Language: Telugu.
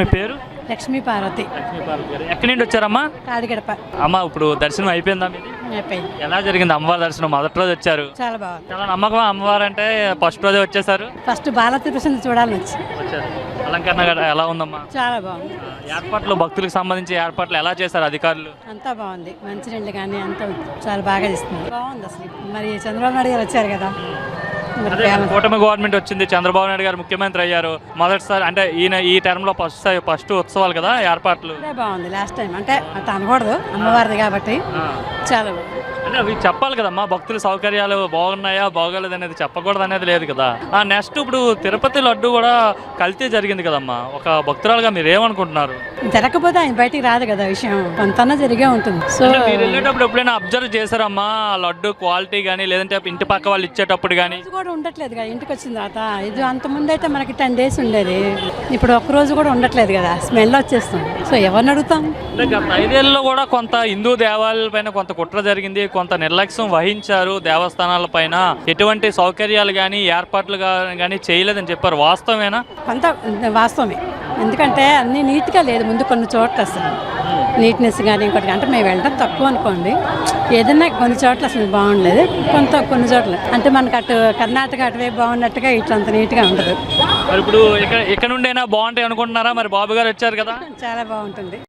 మీ పేరు? లక్ష్మీ పార్వతి. ఎక్కడి నుండి వచ్చారమ్మా? కాడిగడప. అమ్మ ఇప్పుడు దర్శనం అయిపోయిందా మీది? అయిపోయింది. ఎలా జరిగింది అమ్మవారి దర్శనం? మొదటి రోజు వచ్చారు. చాలా బాగుంది. చాలా నమ్మకం అమ్మవారు అంటే ఫస్ట్ రోజే వచ్చేసారు ఫస్ట్ బాలతిరుపతి చూడాలని వచ్చి వచ్చారు. అలంకరణ ఎలా ఉందమ్మా? చాలా బాగుంది. ఏర్పాట్లు భక్తులకు సంబంధించి ఏర్పాట్లు ఎలా చేశారు అధికారులు? అంతా బాగుంది. మంచినీళ్ళు కానీ అంతా చాలా బాగా ఇస్తుంది బాగుంది అసలు. మరి చంద్రబాబు నాయుడు గారు వచ్చారు కదా. కూటమి గవర్నమెంట్ వచ్చింది చంద్రబాబు నాయుడు గారు ముఖ్యమంత్రి అయ్యారు. మొదటిసారి అంటే ఈయన ఈ టర్మ్లో ఫస్ట్ ఫస్ట్ ఉత్సవాలు కదా ఏర్పాట్లు. బాగుంది లాస్ట్ టైం అంటే అట్లా అనకూడదు అమ్మవారిది కాబట్టి. చాలా అంటే అవి చెప్పాలి కదమ్మా భక్తుల సౌకర్యాలు బాగున్నాయా బాగోలేదు అనేది చెప్పకూడదు అనేది లేదు కదా. ఆ నెక్స్ట్ ఇప్పుడు తిరుపతి లడ్డు కూడా కల్తీ జరిగింది కదమ్మా. ఒక భక్తురాలుగా మీరు ఏమనుకుంటున్నారు? జరగకపోతే ఆయన బయటికి రాదు కదా విషయం. కొంతన్నా జరిగే ఉంటుంది. సో మీరు వెళ్ళేటప్పుడు ఎప్పుడైనా అబ్జర్వ్ చేశారమ్మా ఆ లడ్డు క్వాలిటీ కానీ లేదంటే ఇంటి పక్క వాళ్ళు ఇచ్చేటప్పుడు కానీ కూడా ఉండట్లేదు కదా ఇంటికి వచ్చిన తర్వాత. ఇది అంత ముందు అయితే మనకి టెన్ డేస్ ఉండేది. ఇప్పుడు ఒక్క రోజు కూడా ఉండట్లేదు కదా స్మెల్ వచ్చేస్తుంది. సో ఎవరిని అడుగుతాం? గత ఐదేళ్ళలో కూడా కొంత హిందూ దేవాలయాల పైన కొంత కుట్ర జరిగింది కొంత నిర్లక్ష్యం వహించారు దేవస్థానాల పైన. ఎటువంటి సౌకర్యాలు కానీ ఏర్పాట్లు కానీ చేయలేదని చెప్పారు. వాస్తవేనా కొంత వాస్తవమే. ఎందుకంటే అన్ని నీట్గా లేదు ముందు కొన్ని చోట్ల అసలు. నీట్నెస్ కానీ ఇంకోటి అంటే మేము వెళ్ళడం తక్కువ అనుకోండి. ఏదైనా కొన్ని చోట్ల అసలు బాగుండలేదు. కొంత కొన్ని చోట్ల. అంటే మనకు అటు కర్ణాటక అటువైపు బాగున్నట్టుగా ఇట్లా అంత నీట్గా ఉండదు. మరి ఇప్పుడు ఇక్కడ ఇక్కడ నుండైనా బాగుంటాయి అనుకుంటున్నారా? మరి బాబు గారు వచ్చారు కదా. చాలా బాగుంటుంది.